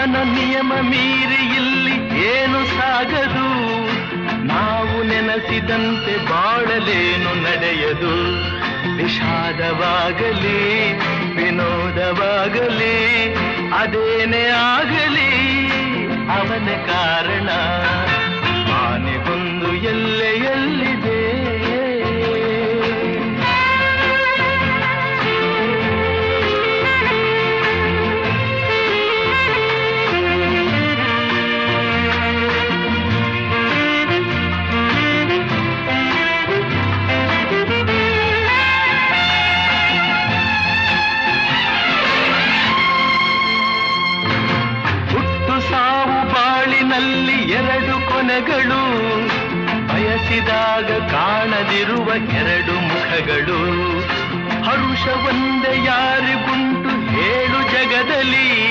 ಅವನ ನಿಯಮ ಮೀರಿ ಇಲ್ಲಿ ಏನು ಸಾಗದು? ನಾವು ನೆನಸಿದಂತೆ ಬಾಳಲೇನು ನಡೆಯದು? ವಿಷಾದವಾಗಲಿ, ವಿನೋದವಾಗಲಿ, ಅದೇನೇ ಆಗಲಿ, ಅವನ ಕಾರಣ. ಆನೆಗೊಂದು ಎಲ್ಲೆ ಬಾಳಿನಲ್ಲಿ ಎರಡು ಕೊನೆಗಳು. ಬಯಸಿದಾಗ ಕಾಣದಿರುವ ಎರಡು ಮುಖಗಳು. ಹರುಷ ಒಂದೇ ಯಾರಿಗುಂಟು ಹೇಳು ಜಗದಲ್ಲಿ.